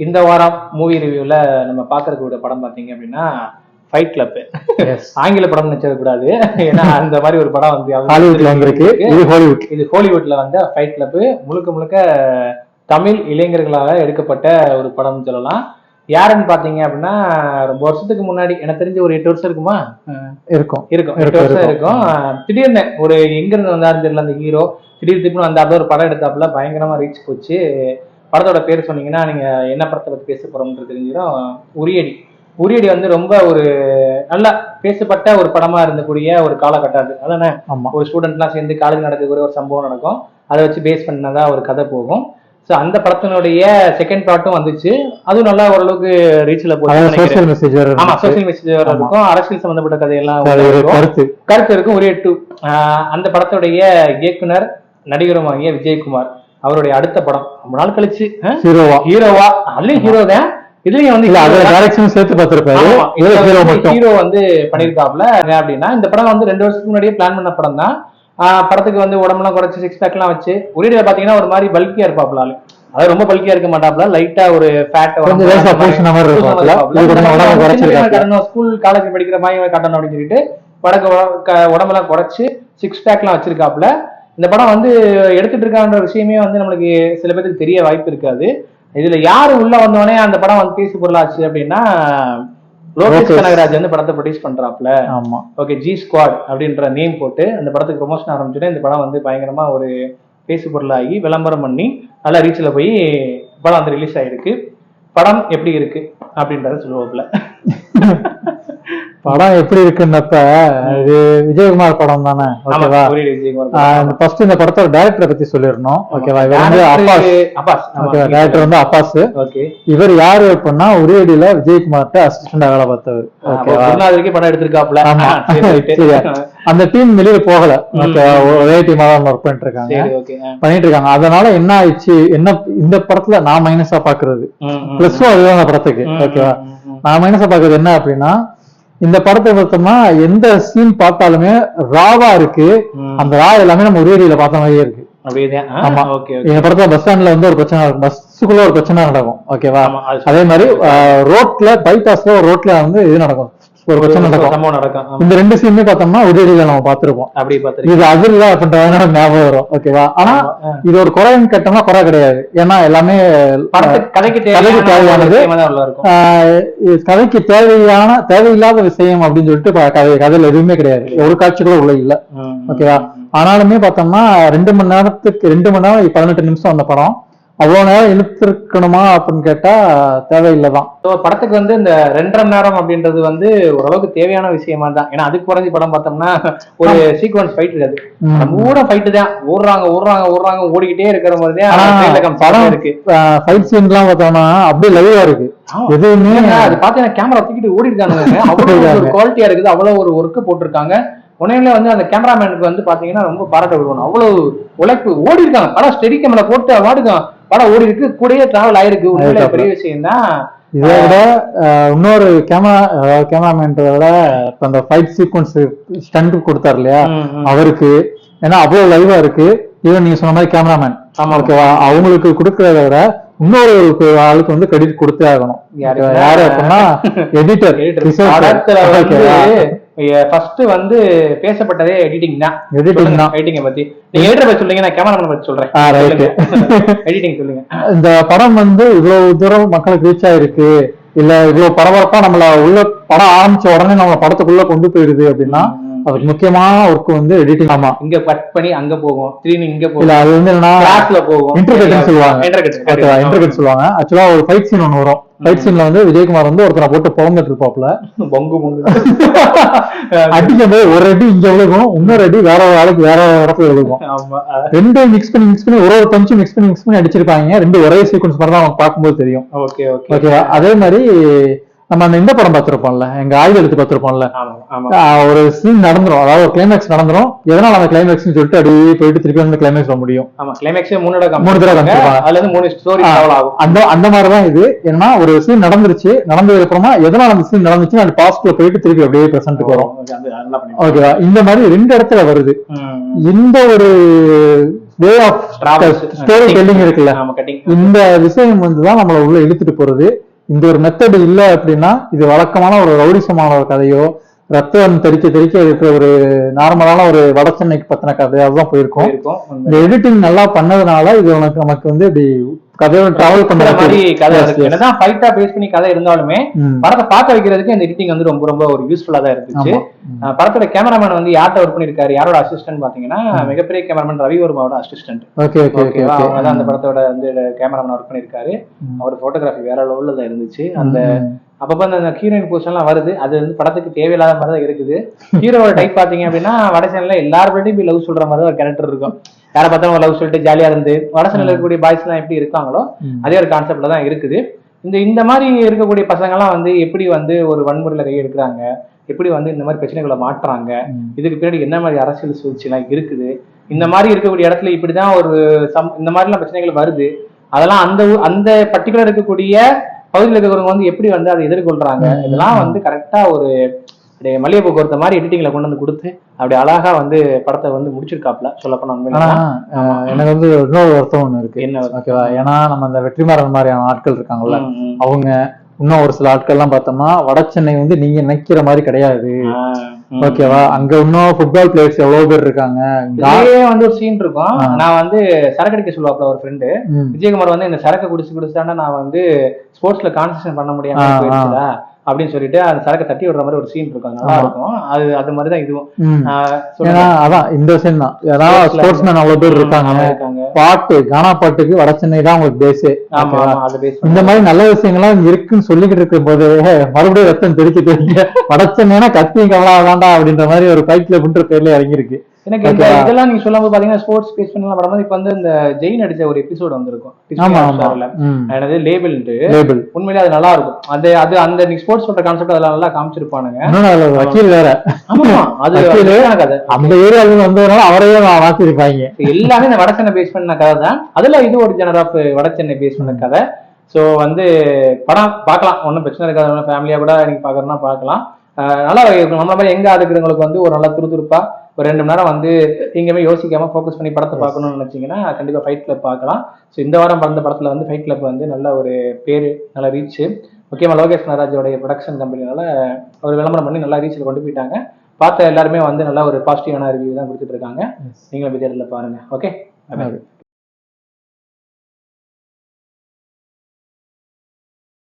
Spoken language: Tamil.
இந்த வாரம் மூவி ரிவ்யூல நம்ம பார்க்கறக்கூடிய படம் பார்த்தீங்க அப்படின்னா ஃபைட் கிளப் ஆங்கில படம் நினைச்சது கூடாது ஏன்னா அந்த மாதிரி ஒரு படம் வந்து ஹாலிவுட்ல வந்திருக்கு. இது ஹாலிவுட் இது ஹாலிவுட்ல வந்த ஃபைட் கிளப் முழுக்க முழுக்க தமிழ் இளைஞர்களால எடுக்கப்பட்ட ஒரு படம்னு சொல்லலாம். யாருன்னு பாத்தீங்க அப்படின்னா ரொம்ப வருஷத்துக்கு முன்னாடி எனக்கு தெரிஞ்சு ஒரு எட்டு வருஷம் இருக்குமா? இருக்கும். இருக்கும். எட்டு வருஷம் இருக்கும். இருக்கும். திடீர்னு ஒரு எங்க இருந்து வந்தாரு தெரியல அந்த ஹீரோ திடீர் திடீர்னு வந்தாப்புல ஒரு படம் எடுத்தாப்புல பயங்கரமா ரீச் போச்சு. படத்தோட பேர் சொன்னீங்கன்னா நீங்க என்ன படத்தை பத்தி பேச போறோம்னு தெரிஞ்சிடும் உரியடி. உரியடி வந்து ரொம்ப ஒரு நல்லா பேசப்பட்ட ஒரு படமா இருந்தக்கூடிய ஒரு காலகட்டம் அது. அதானே? ஒரு ஸ்டூடெண்ட்லாம் சேர்ந்து காலேஜ் நடக்கக்கூடிய ஒரு சம்பவம் நடக்கும். அதை வச்சு பேஸ் பண்ணதா ஒரு கதை போகும். ஸோ அந்த படத்தினுடைய செகண்ட் பார்ட்டும் வந்துச்சு. அதுவும் நல்லா ஓரளவுக்கு ரீச்ல போச்சு சோசியல் மெசேஜ் ஆமா சோசியல் மெசேஜ் இருக்கும். அரசியல் சம்பந்தப்பட்ட கதையெல்லாம். கருத்து. கருத்து இருக்கும் ஒரே டூ அந்த படத்துடைய இயக்குனர் நடிகருமாகிய விஜயகுமார். அவருடைய அடுத்த படம். ரொம்ப நாள் கழிச்சு ஹீரோவா. ஹீரோவா. அதுலயும் ஹீரோ தான் இதுலயும் வந்து. டைரக்ஷன் சேர்த்து பார்த்திருப்பாரு. ஹீரோ வந்து மட்டும். ஹீரோ வந்து பண்ணிருக்காப்ல அப்படின்னா இந்த படம் வந்து ரெண்டு வருஷத்துக்கு முன்னாடியே பிளான் பண்ண படம் தான். படத்துக்கு வந்து உடம்பெல்லாம் குறைச்சு சிக்ஸ் பேக் எல்லாம் வச்சு ஒரே பாத்தீங்கன்னா ஒரு மாதிரி பல்கியா இருப்பாப்ல ஆளு. அதாவது ரொம்ப பல்கியா இருக்க மாட்டாப்ல லைட்டா ஒரு ஃபேட் குறைச்சிருக்காப்ல. ஸ்கூல் காலேஜ் படிக்கிற மாதிரி காட்டணும். அப்படின்னு சொல்லிட்டு வடக்கு உட- க- உடம்பெல்லாம் குறைச்சு சிக்ஸ் பேக்லாம் வச்சிருக்காப்ல இந்த படம் வந்து எடுத்துட்டு இருக்கான்ற விஷயமே வந்து நம்மளுக்கு சில பேருக்கு தெரிய வாய்ப்பு இருக்காது. இதுல யாரு உள்ள வந்தோடனே அந்த படம் வந்து பேசு பொருளாச்சு அப்படின்னா லோகேஷ். கனகராஜ் வந்து படத்தை ப்ரொடியூஸ் பண்றாப்ல ஆமா. ஓகே ஜி ஸ்குவாட் அப்படின்ற நேம் போட்டு அந்த படத்துக்கு ப்ரொமோஷன் ஆரம்பிச்சுட்டு இந்த படம் வந்து பயங்கரமா ஒரு பேசு பொருளாகி விளம்பரம் பண்ணி நல்லா ரீச்சில் போய் படம் வந்து ரிலீஸ் ஆயிருக்கு. படம் எப்படி இருக்கு அப்படின்றத சொல்லுவாப்புல படம் எப்படி இருக்குன்னப்ப இது விஜயகுமார் படம் தானே ஓகேவா. ஃபர்ஸ்ட் இந்த படத்தோட டைரக்டரை பத்தி சொல்லிடணும். ஓகேவா? இவர் வந்து அப்பாஸ். ஓகேவா? டைரக்டர் வந்து அப்பாஸ். இவர் யாரு அப்படின்னா உரியடியில விஜயகுமார்ட்ட அசிஸ்டண்டா வேலை பார்த்தவர். ஓகேவா? படம் எடுத்திருக்காப்ல. அந்த டீம் வெளியில போகல. ஒரே டீமா தான் ஒர்க் பண்ணிட்டு இருக்காங்க பண்ணிட்டு இருக்காங்க அதனால என்ன ஆயிடுச்சு? என்ன இந்த படத்துல நான் மைனஸா பாக்குறது பிளஸும் அதுதான் அந்த படத்துக்கு. ஓகேவா? நான் மைனஸா பாக்குறது என்ன அப்படின்னா இந்த படத்தை பார்த்தோம்னா எந்த சீன் பார்த்தாலுமே ராவா இருக்கு. அந்த ரா எல்லாமே நம்ம உரியடியில பார்த்த மாதிரியே இருக்கு. ஆமா. இந்த படத்துல பஸ் ஸ்டாண்ட்ல வந்து ஒரு பிரச்சனை இருக்கும் பஸ்ஸுக்குள்ள ஒரு பிரச்சனை நடக்கும். ஓகேவா? அது அதே மாதிரி ரோட்ல பைபாஸ்ல ஒரு ரோட்ல வந்து இது நடக்கும். ஒரு பிரச்சனை நடக்கும். இந்த ரெண்டு சீனுமே பார்த்தோம்னா உரியடியில நம்ம பார்த்திருப்போம். அப்படி பார்த்திருக்கேன் இது அது இல்ல அப்படின்றதுனால ஞாபகம் வரும். ஓகேவா ஆனா இது ஒரு குறைன்னு கேட்டோம்னா குறை கிடையாது. ஏன்னா எல்லாமே கதைக்கு கதைக்கு தேவையான தேவையானது. கதைக்கு தேவையான தேவையில்லாத விஷயம் அப்படின்னு சொல்லிட்டு கதை கதையில எதுவுமே கிடையாது. ஒரு காட்சி கூட உள்ள இல்ல. ஓகேவா ஆனாலுமே பார்த்தோம்னா ரெண்டு மணி நேரத்துக்கு ரெண்டு மணி நேரம் பதினெட்டு நிமிஷம் அந்த படம். அவ்வளவு நேரம் இழுத்திருக்கணுமா அப்படின்னு கேட்டா தேவையில்லைதான். So, படத்துக்கு வந்து இந்த ரெண்டரை நேரம் அப்படின்றது வந்து ஓரளவுக்கு தேவையான விஷயமா தான். ஏன்னா அதுக்கு குறைஞ்சி படம் பார்த்தோம்னா ஒரு சீக்வன்ஸ் ஃபைட் இருக்காது ம். பூரா ஃபைட் தான். ஓடுறாங்க ஓடுறாங்க ஓடுறாங்க ஓடிக்கிட்டே இருக்கிற மாதிரி தான் படம் இருக்கு. ஃபைட் சீன் எல்லாம் பார்த்தோம்னா அப்படியே லைவா இருக்கு. எதுவுமே அது பாத்தீங்கன்னா கேமரா தூக்கிட்டு ஓடி இருக்காங்க அவ்வளவு ஒரு குவாலிட்டியா இருக்குது. அவ்வளவு ஒரு ஒர்க் போட்டிருக்காங்க. உடனே வந்து அந்த கேமராமேனுக்கு வந்து பாத்தீங்கன்னா ரொம்ப பாராட்ட விடுவாங்க அவ்வளவு உழைப்பு. ஓடி இருக்காங்க படம் ஸ்டெடி கேமரா போட்டு வாடுங்க படம் ஓடி இருக்கு கூடயே டிராவல் ஆயிருக்கு. உண்மையிலே. பெரிய விஷயம் தான் இதை விட இன்னொரு கேமரா கேமராமேன்றத விட இப்ப அந்த ஃபைட் சீக்வன்ஸ் ஸ்டண்ட் கொடுத்தாரு இல்லையா? அவருக்கு ஏன்னா அவ்வளவு லைவா இருக்கு. ஈவன் நீங்க சொன்ன மாதிரி கேமராமேன் ஓகேவா அவங்களுக்கு கொடுக்கறத விட இன்னொரு ஆளுக்கு வந்து கிரெடிட் கொடுத்தே ஆகணும்? யாரு அப்படின்னா எடிட்டர் ஃபர்ஸ்ட் வந்து பேசப்பட்டதே எடிட்டிங் தான். எடிட்டிங் தான். எடிட்டிங்க பத்தி. நீங்க எடிட்டர் பத்தி சொல்லுங்க நான் கேமராமேன் பத்தி சொல்றேன். எடிட்டிங் சொல்லுங்க. இந்த படம் வந்து இவ்வளவு தூரம் மக்களுக்கு ரீச் ஆயிருக்கு. இல்ல இவ்வளவு பரபரப்பா நம்மள உள்ள படம் ஆரம்பிச்ச உடனே நம்ம படத்துக்குள்ள கொண்டு போயிடுது அப்படின்னா அதுக்கு முக்கியமான ஒர்க் வந்து எடிட்டிங் ஆமா. இங்க கட் பண்ணி அங்க போகும். திடீர்னு இங்க இல்ல போகும் அது வந்து என்னன்னா கிளாஸ்ல போகும். இன்டர்கட்னு சொல்லுவாங்க. இன்டர்கட் சொல்லுவாங்க. ஆக்சுவலா ஒரு ஃபைட் சீன் ஒன்று வரும். ஃபைட் சீன்ல வந்து விஜயகுமார் வந்து ஒருத்தரை போட்டு புகந்துட்டு இருப்பாப்ல பொங்கு பொங்கு. அடிக்கும் போது ஒரு அடி இங்க விழுகும் இன்னொரு அடி வேற ஒரு ஆளுக்கு வேற ஒரு இடத்துல விழுகும். ரெண்டு மிக்ஸ் பண்ணி மிக்ஸ் பண்ணி ஒரு ஒரு பஞ்சு மிக்ஸ் பண்ணி மிக்ஸ் பண்ணி அடிச்சிருப்பாங்க. ரெண்டு ஒரே சீக்வன்ஸ் மாதிரி தான் அவங்க பார்க்கும்போது தெரியும். Okay okay. ஓகேவா அதே மாதிரி நம்ம அந்த இந்த படம் பார்த்திருப்போம்ல எங்க ஆயுத எடுத்து பார்த்திருப்போம்ல. ஒரு சீன் நடந்துரும். அதாவது ஒரு கிளைமேக்ஸ் நடந்துரும். எதனால அந்த கிளைமேக்ஸ் சொல்லிட்டு அப்படியே போயிட்டு திருப்பி வந்து கிளைமேக்ஸ் வர முடியும்? மூணு தடவை. அதுல இருந்து மூணு ஸ்டோரி ஆகும். அந்த அந்த மாதிரிதான் இது. ஏன்னா ஒரு சீன் நடந்துருச்சு. நடந்ததுக்கு அப்புறமா எதனால அந்த சீன் நடந்துச்சு அந்த பாஸ்ட்ல போயிட்டு திருப்பி அப்படியே பிரசன்ட்டுக்கு வரும். ஓகேவா இந்த மாதிரி ரெண்டு இடத்துல வருது. இந்த ஒரு வே ஆஃப். ஸ்டோரி டெல்லிங் இருக்குல்ல. இந்த விஷயம் வந்து தான் நம்மள உள்ள இழுத்துட்டு போறது. இந்த ஒரு மெத்தட் இல்ல அப்படின்னா இது வழக்கமான ஒரு ரவுடிசமான ஒரு கதையோ ரத்தம் தெறிக்க தெறிக்க இருக்கிற ஒரு நார்மலான ஒரு வட சென்னைக்கு பத்தின கதையாக தான் போயிருக்கும். இந்த எடிட்டிங் நல்லா பண்ணதுனால இது உனக்கு நமக்கு வந்து இப்படி கதையோட டிராவல் இந்த மாதிரி கதை இருக்கு. என்னதான் ஃபைட்டா பேஸ் பண்ணி கதை இருந்தாலுமே. படத்தை பார்க்க வைக்கிறதுக்கு இந்த எடிட்டிங் வந்து ரொம்ப ரொம்ப ஒரு யூஸ்ஃபுல்லா தான் இருந்துச்சு. படத்தோட கேமராமேன் வந்து யார்கிட்ட ஒர்க் பண்ணிருக்காரு? யாரோட அசிஸ்டன்ட் பாத்தீங்கன்னா மிகப்பெரிய கேமராமேன் ரவி வர்மாவோட அசிஸ்டன்ட் ஓகே ஓகே ஓகே ஓகேவா? ஓகே அவங்க தான் அந்த படத்தோட வந்து கேமராமேன் ஒர்க் பண்ணிருக்காரு. அவர் போட்டோகிராஃபி வேற லெவல்ல தான் இருந்துச்சு. அந்த அப்பப்ப அந்த ஹீரோயின் பொசிஷன்லாம் வருது. அது வந்து படத்துக்கு தேவையில்லாத மாதிரி தான் இருக்குது. ஹீரோவோட டைப் பாத்தீங்க அப்படின்னா வடசேனில எல்லாருக்கிட்டையும் போய் லவ் சொல்ற மாதிரி ஒரு கேரக்டர் இருக்கும். யாரை பார்த்தாலும் லவ் சொல்லிட்டு ஜாலியா இருந்து வடசேனில இருக்கக்கூடிய பாய்ஸ் எல்லாம் எப்படி இருக்காங்களோ. அதே ஒரு கான்செப்ட்ல தான் இருக்குது. இந்த இந்த மாதிரி இருக்கக்கூடிய பசங்கெல்லாம் வந்து எப்படி வந்து ஒரு வன்முறையில கை எடுக்கிறாங்க எப்படி வந்து இந்த மாதிரி பிரச்சனைகளை மாட்டுறாங்க ம். இதுக்கு பின்னாடி என்ன மாதிரி அரசியல் சூழ்ச்சி எல்லாம் இருக்குது? இந்த மாதிரி இருக்கக்கூடிய இடத்துல இப்படிதான் ஒரு சம் இந்த மாதிரிலாம் பிரச்சனைகள் வருது. அதெல்லாம் அந்த அந்த பர்டிகுலர் இருக்கக்கூடிய பகுதியில் இருக்கிறவங்க வந்து எப்படி வந்து அதை எதிர்கொள்றாங்க. இதெல்லாம் வந்து கரெக்டா ஒரு அப்படியே மல்லிகை போக்குவரத்து மாதிரி எடிட்டிங்ல கொண்டு வந்து கொடுத்து அப்படி அழகா வந்து படத்தை வந்து முடிச்சிருக்காப்ல சொல்ல போனா எனக்கு வந்து இன்னொரு வருத்தம் ஒண்ணு இருக்கு என்ன? ஓகேவா ஏன்னா நம்ம இந்த வெற்றிமாறன் மாதிரியான ஆட்கள் இருக்காங்கல்ல. அவங்க இன்னும் ஒரு சில ஆட்கள்லாம் பார்த்தோம்னா வட சென்னை வந்து நீங்க நினைக்கிற மாதிரி கிடையாது. ஓகேவா அங்க இன்னும் ஃபுட்பால் பிளேயர்ஸ் எவ்வளவு பேர் இருக்காங்க இதுலயே வந்து ஒரு சீன் இருக்கும். நான் வந்து சரக்கு அடிக்க சொல்லுவாப்ல ஒரு ஃப்ரெண்டு. விஜயகுமார் வந்து இந்த சரக்கு குடிச்சு குடிச்சாண்டா நான் வந்து ஸ்போர்ட்ஸ்ல கான்சன்ட்ரேட் பண்ண முடியாம. போயிடுச்சுடா அப்படின்னு சொல்லிட்டு அந்த சரக்கை தட்டி விடுற மாதிரி ஒரு சீன் இருக்கும். அது நல்லா. இருக்கும். அது அது மாதிரி தான் இதுவும். அதான் இந்த சீன் தான். ஏன்னா Sportsல ஸ்போர்ட்ஸ்மேன் அவ்வளவு பேர் இருக்காங்க. பாட்டு கானா பாட்டுக்கு வட சென்னை தான் உங்களுக்கு பேஸே பேஸ் இந்த மாதிரி நல்ல விஷயங்கள்லாம் இருக்குன்னு சொல்லிக்கிட்டு இருக்கும் போது மறுபடியும் ரத்தம் தெரிக்க தெரிக்க வட சென்னைனா கத்தி கவலா வேண்டாம் அப்படின்ற மாதிரி ஒரு ஃபைட் கிளப்ன்ற பேர்ல இறங்கியிருக்கு. எனக்கு இந்த. இதெல்லாம் நீங்க சொல்லும்போது பாத்தீங்கன்னா ஸ்போர்ட்ஸ் பேஸ் பண்ணலாம் படம் இப்ப வந்து இந்த ஜெயின் அடிச்ச ஒரு எபிசோட் வந்திருக்கும். எனது லேபிள்ட்டு லேபிள் உண்மையிலே அது நல்லா இருக்கும். அது அது அந்த நீ ஸ்போர்ட்ஸ் சொல்ற கான்செப்ட் அதெல்லாம் நல்லா காமிச்சிருப்பானுங்க. வக்கீல் வேற. ஆமா அது கதை? அந்த ஏரியால வந்ததுனால அவரையே மாத்திருப்பாங்க எல்லாமே இந்த வடசென்னை பேஸ் பண்ண கதை தான். அதுல இது ஒரு ஜெனர் ஆஃப் வடசென்னை பேஸ் பண்ண கதை. ஸோ வந்து படம் பார்க்கலாம். ஒன்றும் பிரச்சனை இருக்காது. ஃபேமிலியா கூட நீங்க பார்க்கறதுனா பார்க்கலாம். அஹ் நல்லா நம்மள மாதிரி எங்க இருக்கிறவங்களுக்கு வந்து ஒரு நல்ல துருதுருப்பா ஒரு ரெண்டு மணி நேரம் வந்து எங்கேயுமே யோசிக்காம ஃபோக்கஸ் பண்ணி படத்தை பார்க்கணும்னு நினைச்சீங்கன்னா கண்டிப்பா ஃபைட் கிளப் பார்க்கலாம். ஸோ இந்த வாரம் பிறந்த படத்துல வந்து ஃபைட் கிளப் வந்து நல்ல ஒரு பேரு நல்ல ரீச் முக்கியமா லோகேஷ் நாராஜோடைய ப்ரொடக்ஷன் கம்பெனினால ஒரு விளம்பரம் பண்ணி நல்லா ரீச்சில் கொண்டு போயிட்டாங்க. பார்த்த எல்லாருமே வந்து நல்ல ஒரு பாசிட்டிவான ரிவ்யூ தான் கொடுத்துட்டு இருக்காங்க. நீங்களும் விஜயத்தில் பாருங்க. ஓகே.